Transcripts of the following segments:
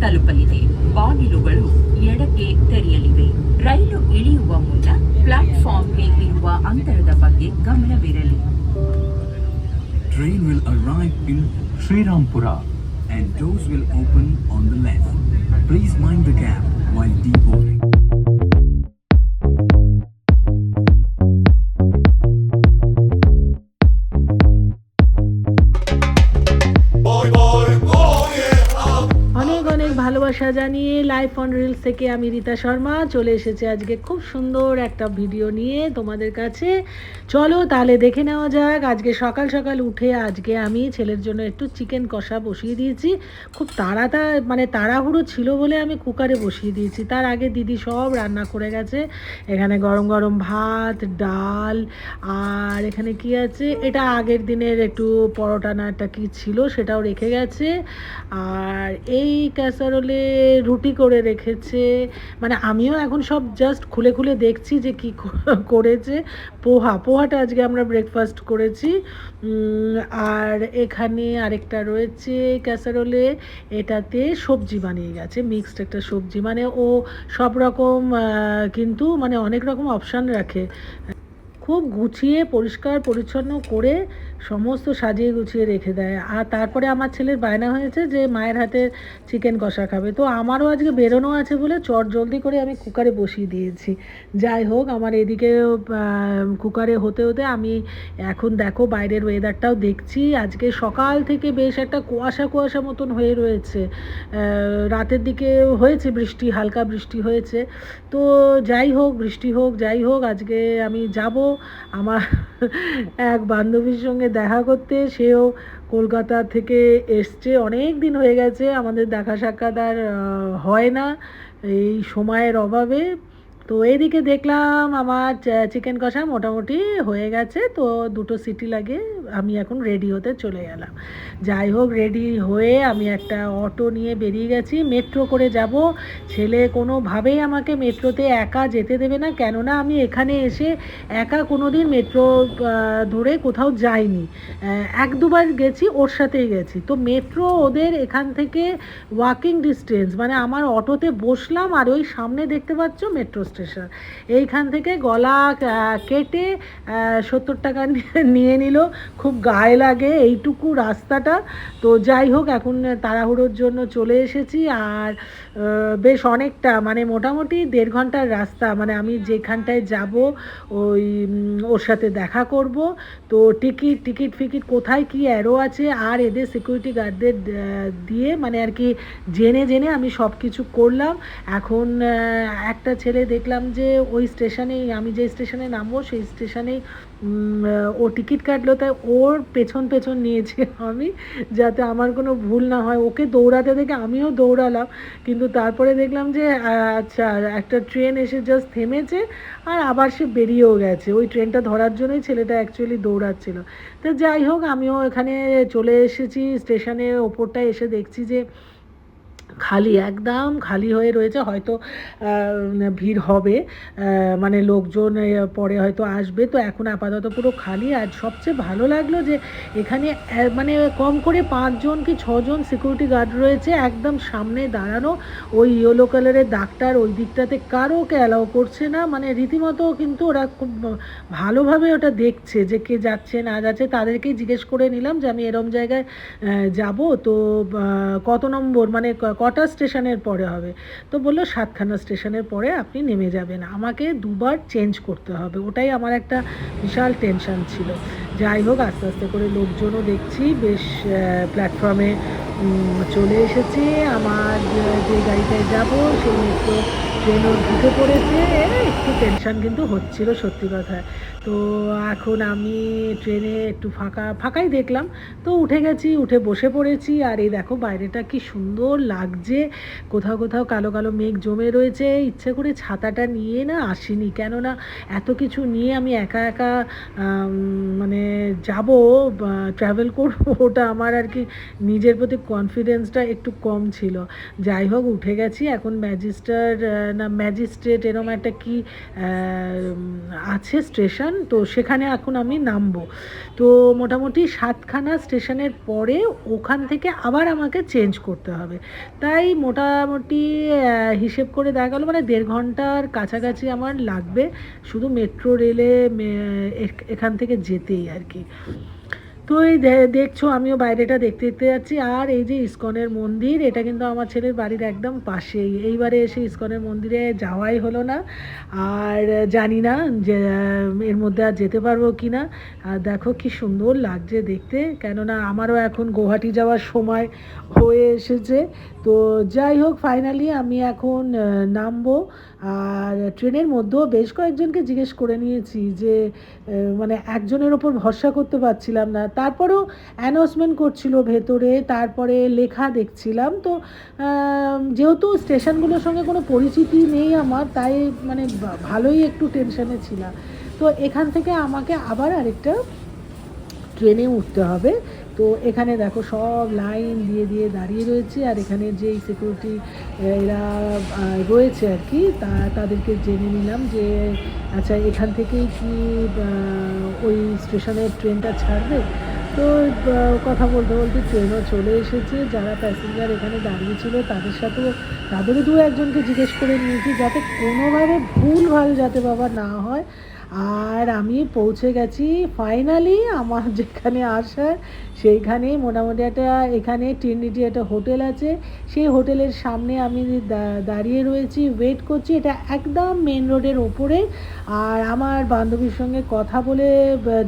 ತಲುಪಲಿದೆ. ಬಾಗಿಲುಗಳು ಎಡಕ್ಕೆ ತೆರೆಯಲಿವೆ. ರೈಲು ಇಳಿಯುವ ಮುನ್ನ ಪ್ಲಾಟ್ಫಾರ್ಮ್ಗೆ ಇರುವ ಅಂತರದ ಬಗ್ಗೆ ಗಮನವಿರಲಿ. Train will arrive in Srirampur and doors will open on the left please mind the gap while departing ভালোবাসা জানিয়ে লাইফ অন রিলস থেকে আমি রীতা শর্মা। চলে এসেছি আজকে খুব সুন্দর একটা ভিডিও নিয়ে তোমাদের কাছে। চলো তাহলে দেখে নেওয়া যাক। আজকে সকাল সকাল উঠে আজকে আমি ছেলের জন্য একটু চিকেন কষা বসিয়ে দিয়েছি। খুব তাড়াতা মানে তাড়াহুড়ো ছিল বলে আমি কুকারে বসিয়ে দিয়েছি। তার আগে দিদি সব রান্না করে গেছে। এখানে গরম গরম ভাত, ডাল, আর এখানে কি আছে? এটা আগের দিনের একটু পরোটা না একটা কি ছিল সেটাও রেখে গেছে। আর এই ক্যাসারোলে রুটি করে রেখেছে। মানে আমিও এখন সব জাস্ট খুলে খুলে দেখছি যে কি করেছে। পোহা, পোহাটা আজকে আমরা ব্রেকফাস্ট করেছি। আর এখানে আরেকটা রয়েছে ক্যাসারোলে এটাতে সবজি বানিয়ে গেছে মিক্সড একটা সবজি। মানে ও সব রকম কিন্তু মানে অনেক রকম অপশান রাখে। খুব গুছিয়ে, পরিষ্কার, পরিচ্ছন্ন করে সমস্ত সাজিয়ে গুছিয়ে রেখে দেয়। আর তারপরে আমার ছেলের বায়না হয়েছে যে মায়ের হাতে চিকেন কষা খাবে। তো আমারও আজকে বেরোনো আছে বলে চট জলদি করে আমি কুকারে বসিয়ে দিয়েছি। যাই হোক, আমার এদিকে কুকারে হতে হতে আমি এখন দেখো বাইরের ওয়েদারটাও দেখছি। আজকে সকাল থেকে বেশ একটা কুয়াশা কুয়াশা মতন হয়ে রয়েছে। রাতের দিকে হয়েছে বৃষ্টি, হালকা বৃষ্টি হয়েছে। তো যাই হোক, বৃষ্টি হোক, যাই হোক, আজকে আমি যাব। আমার এক বান্ধবীর সঙ্গে দেখা করতে, সেও কলকাতা থেকে এসছে। অনেক দিন হয়ে গেছে, আমাদের দেখা সাক্ষাৎ আর হয় না। এই সময়ের অভাবে তো এইদিকে দেখলাম আমার চিকেন কষা মোটামুটি হয়ে গেছে, তো দুটো সিটি লাগে আমি এখন রেডি হতে চলে গেলাম যাই হোক রেডি হয়ে আমি একটা অটো নিয়ে বেরিয়ে গেছি মেট্রো করে যাব। ছেলে কোনোভাবেই আমাকে মেট্রোতে একা যেতে দেবে না, কেননা আমি এখানে এসে একা কোনো দিন মেট্রো ধরে কোথাও যাইনি। এক দুবার গেছি, ওর সাথেই গেছি। তো মেট্রো ওদের এখান থেকে ওয়াকিং ডিস্টেন্স মানে আমার অটোতে বসলাম আর ওই সামনে দেখতে পাচ্ছ মেট্রো স্টেশন এইখান থেকে গলা কেটে সত্তর টাকা নিয়ে নিল। খুব গায়ে লাগে এইটুকু রাস্তাটা। তো যাই হোক, এখন তাড়াহুড়োর জন্য চলে এসেছি। আর বেশ অনেকটা মানে মোটামুটি দেড় ঘণ্টার রাস্তা। মানে আমি যেখানটায় যাব, ওই ওর সাথে দেখা করব। তো টিকিট টিকিট ফিকিট কোথায় কি অ্যারো আছে, আর এদের সিকিউরিটি গার্ডদের দিয়ে মানে আর কি, জেনে জেনে আমি সব কিছু করলাম। এখন একটা ছেলে দেখলাম যে ওই স্টেশনেই, আমি যে স্টেশনে নামবো, সেই স্টেশনেই ও টিকিট কাটলো। তাই ওর পেছন পেছন নিয়েছি আমি, যাতে আমার কোনো ভুল না হয়। ওকে দৌড়াতে দেখে আমিও দৌড়ালাম। কিন্তু তারপরে দেখলাম যে আচ্ছা একটা ট্রেন এসে জাস্ট থেমেছে আর আবার সে বেরিয়েও গেছে। ওই ট্রেনটা ধরার জন্যই ছেলেটা অ্যাকচুয়ালি দৌড়াচ্ছিল। তো যাই হোক, আমিও এখানে চলে এসেছি। স্টেশনের ওপরটায় এসে দেখছি যে খালি, একদম খালি হয়ে রয়েছে। হয়তো ভিড় হবে। মানে লোকজন পরে হয়তো আসবে। তো এখন আপাতত পুরো খালি। আর সবচেয়ে ভালো লাগল যে, এখানে মানে কম করে পাঁচজন কি ছজন সিকিউরিটি গার্ড রয়েছে। একদম সামনে দাঁড়ানো। ওই ইয়েলো কালারের ডাক্তার ওই দিকটাতে কারোকে অ্যালাউ করছে না। মানে রীতিমতো কিন্তু ওরা খুব ভালোভাবে ওটা দেখছে যে কে যাচ্ছে, না যাচ্ছে। তাদেরকেই জিজ্ঞেস করে নিলাম যে, আমি এরম জায়গায় যাব। তো কত নম্বর? মানে কটা স্টেশনের পরে হবে। তো বলল, সাতখানা স্টেশনের পরে আপনি নেমে যাবেন। আমাকে দুবার চেঞ্জ করতে হবে। ওটাই আমার একটা বিশাল টেনশান ছিল। যাই হোক, আস্তে আস্তে করে লোকজনও দেখছি, বেশ প্ল্যাটফর্মে চলে এসেছে। আমার যে- গাড়িটায় যাব, সেই মেট্রো ট্রেনও ঢুকে পড়েছে, একটু টেনশন কিন্তু হচ্ছিল সত্যি কথা। তো এখন আমি ট্রেনে একটু ফাঁকা, ফাঁকাই দেখলাম। তো উঠে গেছি, উঠে বসে পড়েছি, আর এই দেখো বাইরেটা কি সুন্দর লাগছে। কোথাও কোথাও কালো কালো মেঘ জমে রয়েছে, ইচ্ছে করে ছাতাটা নিয়ে না আসিনি। কেননা এত কিছু নিয়ে আমি একা একা মানে যাব ট্রাভেল করব, ওটা আমার আর কি নিজের প্রতি কনফিডেন্সটা একটু কম ছিল। যাই হোক, উঠে গেছি। এখন ম্যাজিস্টার না ম্যাজিস্ট্রেট এরম একটা কি আছে স্টেশন তো সেখানে এখন আমি নামবো। তো মোটামুটি সাতখানা স্টেশনের পরে ওখান থেকে আবার আমাকে চেঞ্জ করতে হবে। তাই মোটামুটি হিসেব করে দেখা গেলো মানে দেড় ঘণ্টার কাছাকাছি আমার লাগবে। শুধু মেট্রো রেলে এখান থেকে যেতেই আর কি। তো এই দেখছ, আমিও বাইরেটা দেখতে দেখতে যাচ্ছি। আর এই যে ইস্কনের মন্দির, এটা কিন্তু আমার ছেলের বাড়ির একদম পাশেই। এইবারে এসে ইস্কনের মন্দিরে যাওয়াই হলো না। আর জানি না যে, এর মধ্যে আর যেতে পারব কি না আর দেখো কি সুন্দর লাগছে দেখতে। কেননা আমারও এখন গুয়াহাটি যাওয়ার সময় হয়ে এসেছে। তো যাই হোক ফাইনালি আমি এখন নামবো। আর ট্রেনের মধ্যেও বেশ কয়েকজনকে জিজ্ঞেস করে নিয়েছি যে মানে একজনের ওপর ভরসা করতে পারছিলাম না। তারপরেও অ্যানাউন্সমেন্ট করছিল ভেতরে, তারপরে লেখা দেখছিলাম। তো যেহেতু স্টেশনগুলোর সঙ্গে কোনো পরিচিতি নেই আমার, তাই মানে ভালোই একটু টেনশনে ছিলাম। তো এখান থেকে আমাকে আবার আরেকটা ট্রেনে উঠতে হবে। তো এখানে দেখো সব লাইন দিয়ে দিয়ে দাঁড়িয়ে রয়েছে, আর এখানে যেই সিকিউরিটি এরা রয়েছে আর কি, তা, তাদেরকে জেনে নিলাম যে আচ্ছা এখান থেকেই কি ওই স্টেশনের ট্রেনটা ছাড়বে? তো কথা বলতে বলতে ট্রেনও চলে এসেছে, যারা প্যাসেঞ্জার এখানে দাঁড়িয়েছিল তাদের সাথেও, তাদেরও দু একজনকে জিজ্ঞেস করে নিয়েছি যাতে কোনোভাবে ভুলভাল যাতে বাবা না হয়। আর আমি পৌঁছে গেছি ফাইনালি আমার যেখানে আসার সেইখানেই মোটামুটি একটা এখানে ট্রিনিটি একটা হোটেল আছে। সেই হোটেলের সামনে আমি দাঁড়িয়ে রয়েছি ওয়েট করছি। এটা একদম মেন রোডের ওপরে আর আমার বান্ধবীর সঙ্গে কথা বলে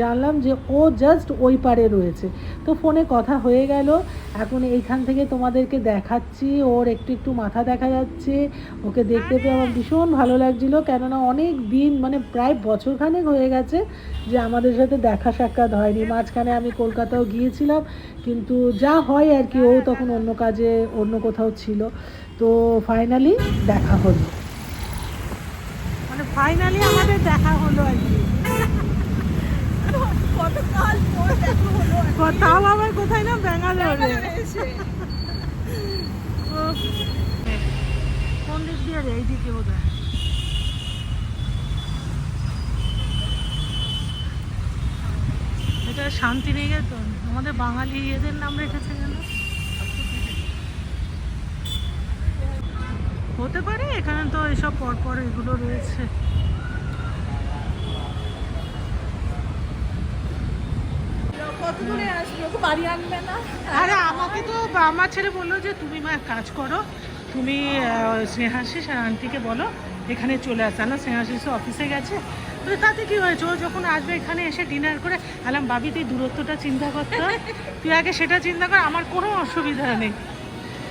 জানলাম যে ও জাস্ট ওই পারে রয়েছে। তো ফোনে কথা হয়ে গেল। এখন এইখান থেকে তোমাদেরকে দেখাচ্ছি, ওর একটু একটু মাথা দেখা যাচ্ছে, ওকে দেখতে পেয়ে আমার ভীষণ ভালো লাগছিল, কেননা অনেক দিন মানে প্রায় বছরখানেক হয়ে গেছে যে আমাদের সাথে দেখা সাক্ষাৎ হয়নি। মাঝখানে আমি কলকাতাও গিয়েছিলাম, কিন্তু যা হয় আর কি, ও তখন অন্য কাজে, অন্য কোথাও ছিল। তো ফাইনালি দেখা হলো। মানে ফাইনালি আমাদের দেখা হলো আর কি গতকাল পরে দেখা হলো তাও আবার কোথায় না ব্যাঙ্গালোরে? কোন দিক দিয়ে রে? আমাদের বাঙালি এদের নাম রেখেছে কেন? হতে পারে, এখানে তো এসব পরপর এগুলো রয়েছে। আরে আমাকে তো আমার ছেলে বলল যে, তুমি মা কাজ করো। তুমি স্নেহাশিস আন্টিকে বলো, এখানে চলে আসা। না স্নেহাশিস অফিসে গেছে। তো তাতে কি হয়েছে? ও যখন আসবে এখানে এসে ডিনার করে, আলাম বাবি, তুই দূরত্বটা চিন্তা করতে হয় তুই আগে সেটা চিন্তা কর, আমার কোনো অসুবিধা নেই।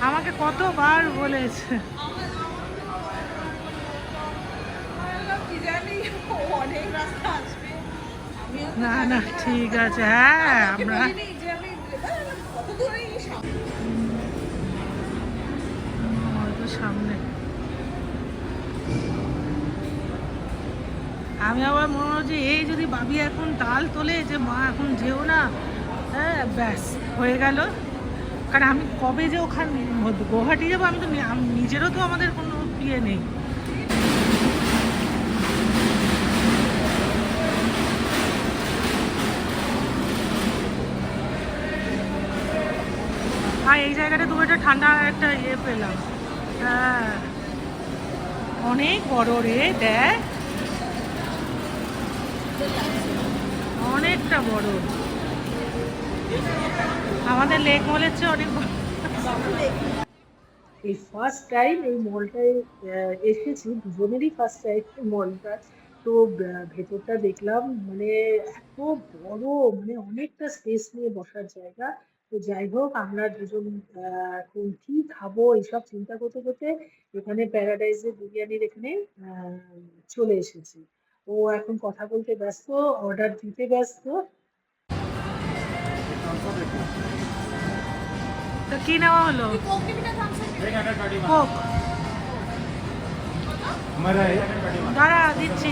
আমাকে কতবার বলেছে। না না, ঠিক আছে হ্যাঁ আমরা সামনে। আমি আবার মনে হচ্ছে, এই যদি বাবি এখন তাল তোলে যে মা এখন যেও না হ্যাঁ ব্যাস, হয়ে গেল। কারণ আমি কবে যে ওখানে গুয়াহাটি যাব, আমি তো নিজেরও তো আমাদের কোনো ইয়ে নেই। আর এই জায়গাটা তুমি একটা ঠান্ডা একটা ইয়ে পেলাম। হ্যাঁ। অনেক বড় রে, দেখ। অনেকটা বড়। আমাদের লেক মলের চেয়ে অনেক এই ফার্স্ট টাইম এই মলটায় এসেছি, দুজনেরই ফার্স্ট টাইম মলটা। তো ভেতরটা দেখলাম মানে এত বড় মানে অনেকটা স্পেস নিয়ে বসার জায়গা। তো যাই হোক আমরা দুজন আহ, এখন কি খাব এইসব চিন্তা করতে করতে এখানে প্যারাডাইজের বিরিয়ানির এখানে আহ, চলে এসেছি। ও এখন কথা বলতে ব্যস্ত অর্ডার দিতে ব্যস্ত। তো কি নেওয়া হলো? দাঁড়া দিচ্ছি।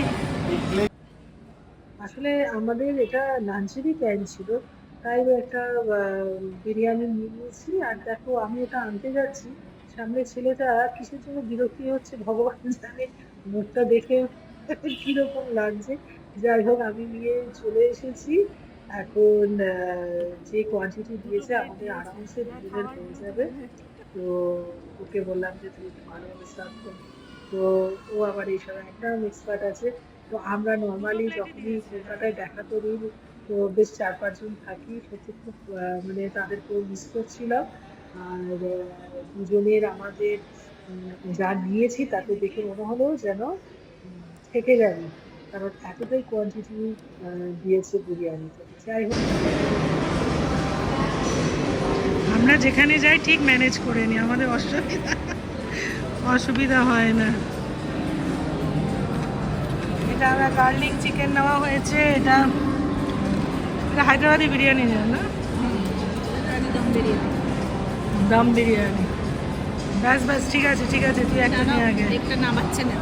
আসলে আমাদের এটা লাঞ্চেরই প্ল্যান ছিল। তাই একটা বিরিয়ানি নিয়ে নিয়েছি। আর দেখো, আমি এটা আনতে যাচ্ছি। সামনে ছেলেটা কিসের জন্য বিরক্তি হচ্ছে ভগবান জানে। মুখটা দেখে কীরকম লাগছে। যাই হোক, আমি নিয়ে চলে এসেছি। এখন যে কোয়ান্টিটি দিয়েছে, আমাদের আরামসে দুজনের হয়ে যাবে। তো ওকে বললাম যে একটু ভালোভাবে সার্ভ কর। তো ও আবার এইসব একদম এক্সপার্ট আছে। তো আমরা নর্মালি যখনই কলকাতায় দেখা করি তো বেশ চার পাঁচজন থাকি সত্যি খুব মানে তাদেরকেও মিস করছিলাম আর দুজনের আমাদের যা নিয়েছি তাতে দেখে মনে হলো যেন থেকে যাবে কারণ এতটাই কোয়ান্টিটি দিয়েছে বিরিয়ানিতে যাই হোক। আমরা যেখানে যাই ঠিক ম্যানেজ করে নিই, আমাদের অসুবিধা অসুবিধা হয় না। এটা আমরা গার্লিক চিকেন নেওয়া হয়েছে, এটা এটা হায়দ্রাবাদি বিরিয়ানি না দম বিরিয়ানি ব্যাস ব্যাস ঠিক আছে ঠিক আছে তুই একটা নিয়ে আগে একটা নামাচ্ছে না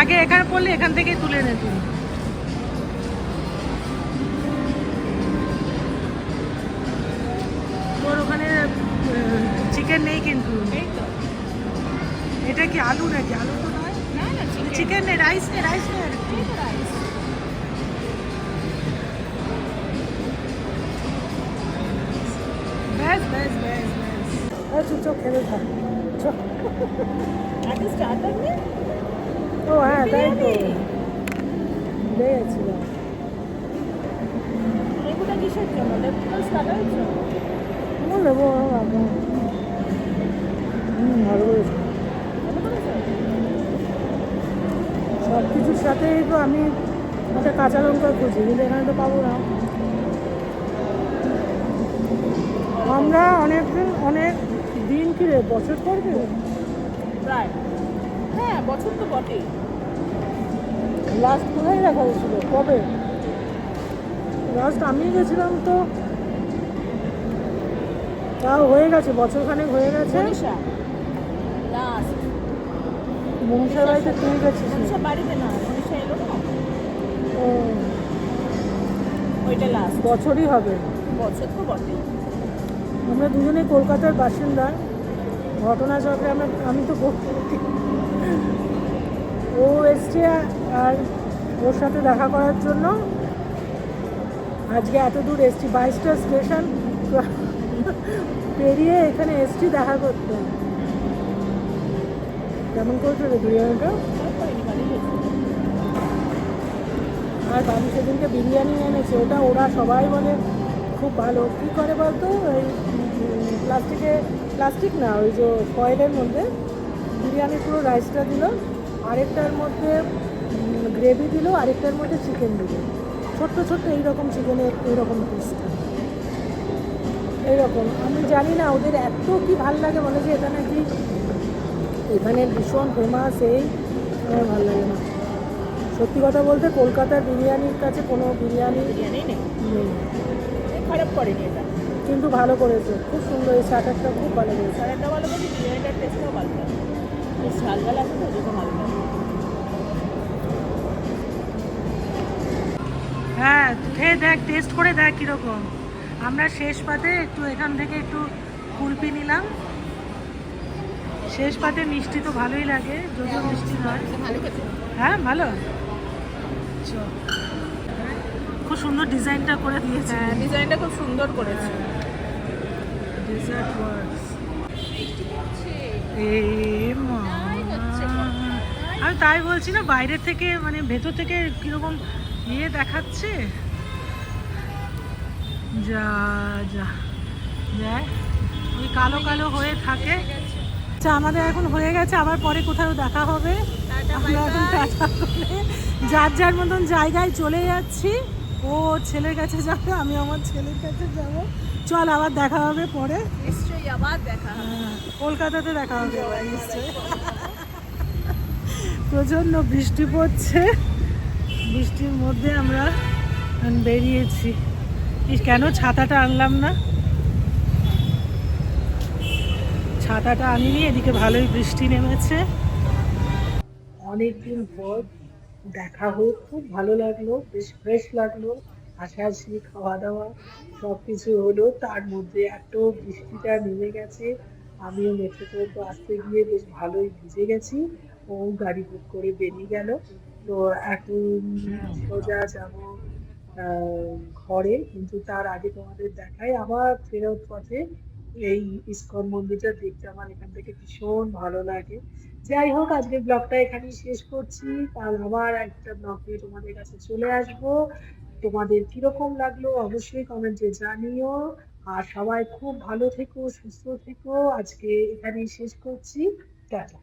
আগে এখানে পড়লে এখান থেকেই তুলে নে তুই তোর ওখানে চিকেন নেই কিন্তু এটা কি আলু নাকি আলু তো নয় চিকেন চিকেন নে রাইস নে রাইস নে ব্যাস ব্যাস ব্যাস ব্যাস চুপ চুপ খেতে থাক। আগে স্টার্টার নে ও হ্যাঁ তাই তো ভুলে গেছিলাম কিসের জন্য জন্য হুম ভালো করেছ সব কিছুর সাথেই তো আমি একটা কাঁচা লঙ্কা খুঁজি কিন্তু এখানে তো পাবো না আমরা অনেক দিন অনেক দিন কি রে? বছর করবে প্রায়। হ্যাঁ বছর তো বটেই। লাস্ট কোথায় দেখা হয়েছিল? কবে? লাস্ট আমি গেছিলাম তো। তাও হয়ে গেছে বছরখানেক হয়ে গেছে। মনীষা বাড়িতে তুই গেছিস? বাড়িতে না মনীষা এলো না? ও, ওইটা লাস্ট বছরই হবে। বছর তো বটেই। আমরা দুজনেই কলকাতার বাসিন্দা। ঘটনাচক্রে আমরা, আমি তো। ও এসছে আর ওর সাথে দেখা করার জন্য। আজকে এত দূর এসছি, বাইশটা স্টেশন। পেরিয়ে এখানে এসছি দেখা করতে। কেমন করছ রে বিরিয়ানিটা? বাড়ি আর বাবু সেদিনকে বিরিয়ানি এনেছে, ওটা ওরা সবাই বলে খুব ভালো। কী করে বলতো? ওই প্লাস্টিকে প্লাস্টিক না ওই যে ফয়েলের মধ্যে বিরিয়ানির পুরো রাইসটা দিল আরেকটার মধ্যে গ্রেভি দিল আরেকটার মধ্যে চিকেন দিল। ছোট্ট ছোট্ট এইরকম চিকেনের এইরকম পিসটা এইরকম। আমি জানি না ওদের এত কি ভালো লাগে বলে যে এটা নাকি এখানে ভীষণ ফেমাস এই আমার ভালো লাগে না। সত্যি কথা বলতে কলকাতার বিরিয়ানির কাছে কোনো বিরিয়ানি বিরিয়ানি নেই। নেই। খারাপ করেনি এটা। কিন্তু ভালো করেছে। খুব সুন্দর এই স্টার্টারটা খুব ভালো করেছে। সারাটা ভালো বলছি বিরিয়ানিটার টেস্টটাও ভালো লাগে বেশ ঝাল ঝাল আছে তো ওই জন্য ভালো হ্যাঁ খেয়ে দেখ টেস্ট করে দেখ কীরকম। আমরা শেষ পাতে একটু এখান থেকে একটু কুলপি নিলাম। শেষ পাতে মিষ্টি তো ভালোই লাগে যদিও মিষ্টি নয়। হ্যাঁ ভালো? চ। খুব সুন্দর ডিজাইনটা করে দিয়েছে। হ্যাঁ ডিজাইনটা খুব সুন্দর করেছে। ডেজার্ট ওয়ার্কস আমি তাই বলছি না বাইরে থেকে মানে ভেতর থেকে কীরকম ইয়ে দেখাচ্ছে। যা যা। যায় ওই কালো কালো হয়ে থাকে। আচ্ছা আমাদের এখন হয়ে গেছে আবার পরে কোথাও দেখা হবে। আমরা এখন টাটা করে যার যার মতন জায়গায় চলে যাচ্ছি ও ছেলের কাছে যাবে আমি আমার ছেলের কাছে যাব। চল আবার দেখা হবে পরে। নিশ্চয়ই আবার দেখা হবে। হ্যাঁ, কলকাতাতে দেখা হবে নিশ্চয়ই। প্রচণ্ড বৃষ্টি পড়ছে। বৃষ্টির মধ্যে আমরা বেরিয়েছি। কেন ছাতাটা আনলাম না? ছাতাটা আনিনি এদিকে ভালোই বৃষ্টি নেমেছে। অনেকদিন পর দেখা হোক খুব ভালো লাগল বেশ ফ্রেশ লাগল। হাসাহাসি খাওয়া দাওয়া সব কিছু হলো। তার মধ্যে এত বৃষ্টিটা নেমে গেছে, আমিও মেট্রো পর্যন্ত আসতে গিয়ে বেশ ভালোই ভিজে গেছি ও গাড়ি বুক করে বেরিয়ে গেল। তো এখন সোজা যাব ঘরে, কিন্তু তার আগে তোমাদের দেখাই, আবার ফেরত পথে এই ইস্কন মন্দিরটা দেখতে আমার এখান থেকে ভীষণ ভালো লাগে। যাই হোক, আজকে ব্লগটা এখানেই শেষ করছি। কাল আবার একটা ব্লগ নিয়ে তোমাদের কাছে চলে আসব। তোমাদের কীরকম লাগল অবশ্যই কমেন্টে জানিও। আর সবাই খুব ভালো থেকো, সুস্থ থেকো। আজকে এখানেই শেষ করছি। টাটা।